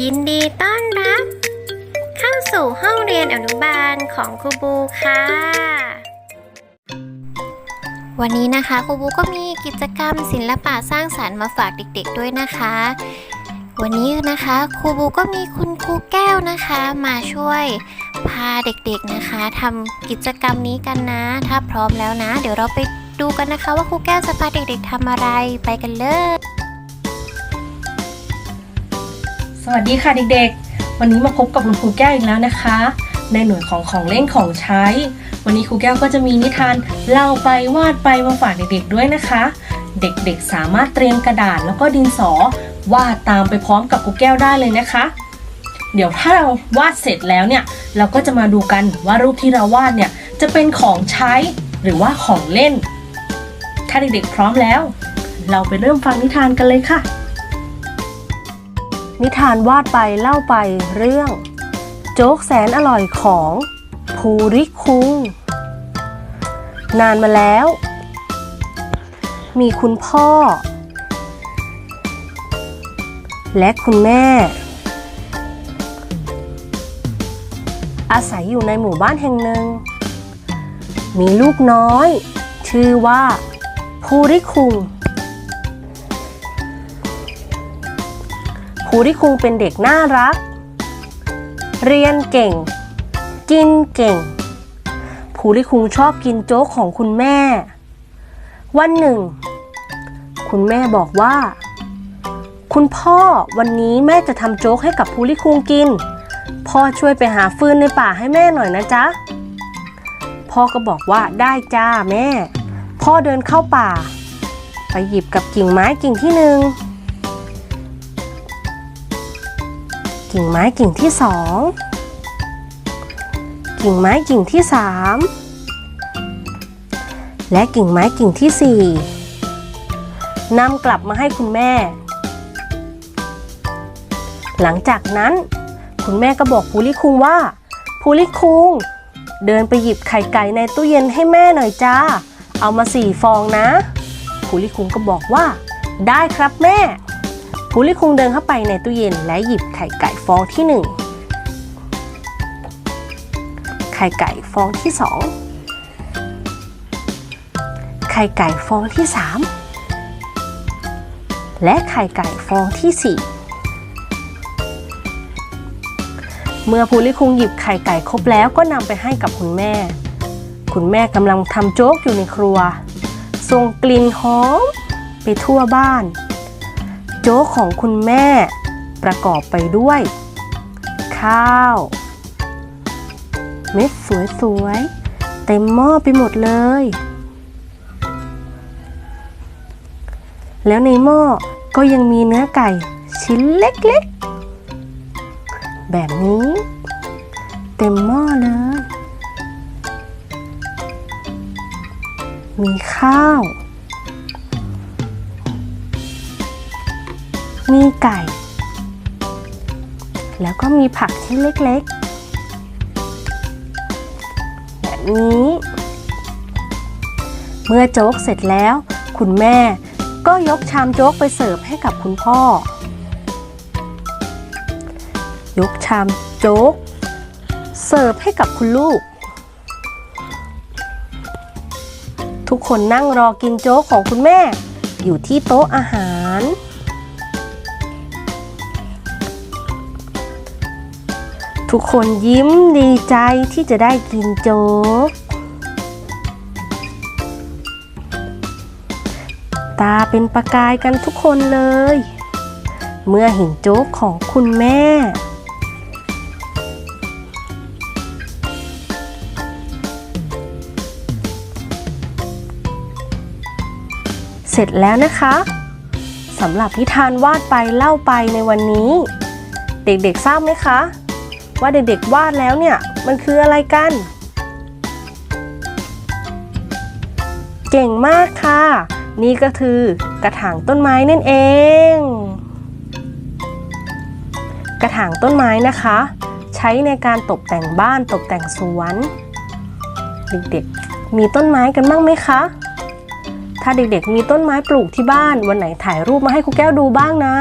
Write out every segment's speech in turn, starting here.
ยินดีต้อนรับ เข้าสู่ห้องเรียนอนุบาลของครูบูค่ะ วันนี้นะคะครูบูก็มีกิจกรรมศิลปะสร้างสรรค์มาฝากเด็กๆด้วยนะคะ วันนี้นะคะครูบูก็มีคุณครูแก้วนะคะ มาช่วยพาเด็กๆนะคะทำกิจกรรมนี้กันนะ ถ้าพร้อมแล้วนะ เดี๋ยวเราไปดูกันนะคะว่าครูแก้วจะพาเด็กๆทำอะไรไปกันเลย สวัสดีค่ะเด็กๆ วันนี้มาพบกับคุณครูแก้วอีกแล้วนะคะ ในหน่วยของของเล่นของใช้ วันนี้ครูแก้วก็จะมีนิทานเล่าไปวาดไปมาฝากเด็กๆด้วยนะคะ เด็กๆสามารถเตรียมกระดาษแล้วก็ดินสอวาดตามไปพร้อมกับครูแก้วได้เลยนะคะ เดี๋ยวถ้าเราวาดเสร็จแล้วเนี่ยเราก็จะมาดูกันว่ารูปที่เราวาดเนี่ยจะเป็นของใช้หรือว่าของเล่น ถ้าเด็กๆพร้อมแล้ว เราไปเริ่มฟังนิทานกันเลยค่ะ นิทานวาดไปเล่าไปเรื่อง โจ๊กแสนอร่อยของภูริคุง นานมาแล้ว มีคุณพ่อ และคุณแม่ อาศัยอยู่ในหมู่บ้านแห่งหนึ่ง มีลูกน้อย ชื่อว่าภูริคุง ภูริคุงเป็นเด็กน่ารัก เรียนเก่ง กินเก่งภูริคุงชอบกินโจ๊กของคุณแม่ วันหนึ่ง คุณแม่บอกว่า คุณพ่อวันนี้แม่จะทำโจ๊กให้กับภูริคุงกิน พ่อช่วยไปหาฟืนในป่าให้แม่หน่อยนะจ๊ะ พ่อก็บอกว่าได้จ้าแม่ พ่อเดินเข้าป่า ไปหยิบกับกิ่งไม้กิ่งที่หนึ่ง กิ่งไม้กิ่งที่สองกิ่งไม้กิ่งที่สามและกิ่งไม้กิ่งที่สี่นำกลับมาให้คุณแม่ หลังจากนั้นคุณแม่ก็บอกภูริคุงว่าภูริคุงเดินไปหยิบไข่ไก่ในตู้เย็นให้แม่หน่อยจ้า เอามาสี่ฟองนะภูริคุงก็บอกว่า ได้ครับแม่ ภูริคุงเดินเข้าไปในตู้เย็นและหยิบไข่ไก่ฟองที่หนึ่งไข่ไก่ฟองที่สองไข่ไก่ฟองที่สามและไข่ไก่ฟองที่สี่เมื่อภูริคุงหยิบไข่ไก่ครบแล้วก็นำไปให้กับคุณแม่ คุณแม่กำลังทำโจ๊กอยู่ในครัวส่งกลิ่นหอมไปทั่วบ้าน โจ๊กของคุณแม่ ประกอบไปด้วย ข้าว เม็ดสวยๆ เต็มหม้อไปหมดเลย แล้วในหม้อก็ยังมีเนื้อไก่ชิ้นเล็กๆ แบบนี้ เต็มหม้อเลย มีข้าว มีไก่ แล้วก็มีผักชิ้นเล็กๆ แบบนี้ เมื่อโจ๊กเสร็จแล้ว คุณแม่ก็ยกชามโจ๊กไปเสิร์ฟให้กับคุณพ่อ ยกชามโจ๊ก เสิร์ฟให้กับคุณลูก ทุกคนนั่งรอกินโจ๊กของคุณแม่อยู่ที่โต๊ะอาหาร ทุกคนยิ้มดีใจที่จะได้กินโจ๊ก ตาเป็นประกายกันทุกคนเลย เมื่อเห็นโจ๊กของคุณแม่ เสร็จแล้วนะคะสำหรับนิทานวาดไปเล่าไปในวันนี้ เด็กๆทราบไหมคะ ว่าเด็กๆวาดแล้วเนี่ยมันคืออะไรกัน เก่งมากค่ะ นี่ก็คือกระถางต้นไม้นั่นเอง กระถางต้นไม้นะคะ ใช้ในการตกแต่งบ้านตกแต่งสวนเด็กๆมีต้นไม้กันบ้างไหมคะถ้าเด็กๆมีต้นไม้ปลูกที่บ้านวันไหนถ่ายรูปมาให้ครูแก้วดูบ้างนะ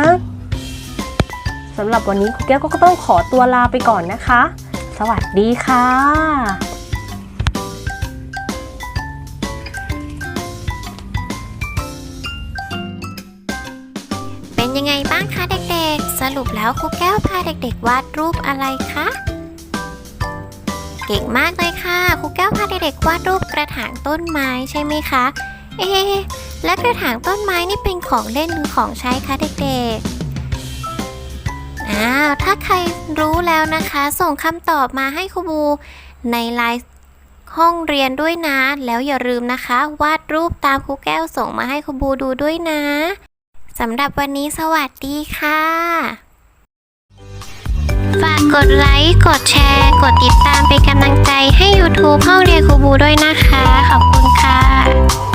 สำหรับวันนี้ครูแก้วก็ต้องขอตัวลาไปก่อนนะคะ สวัสดีค่ะเป็นยังไงบ้างคะเด็กๆ สรุปแล้วครูแก้วพาเด็กๆ วาดรูปอะไรคะ เก่งมากเลยค่ะครูแก้วพาเด็กๆ วาดรูปกระถางต้นไม้ใช่ไหมคะ เอ๊ะและกระถางต้นไม้นี่เป็นของเล่นหรือของใช้คะเด็กๆ อ้าวถ้าใครรู้แล้วนะคะ ส่งคำตอบมาให้ครูบูในไลน์ห้องเรียนด้วยนะ แล้วอย่าลืมนะคะ วาดรูปตามครูแก้วส่งมาให้ครูบูดูด้วยนะสำหรับวันนี้สวัสดีค่ะ ฝากกดไลค์ กดแชร์ กดติดตามเป็นกำลังใจให้ YouTube ห้องเรียนครูบูด้วยนะคะ ขอบคุณค่ะ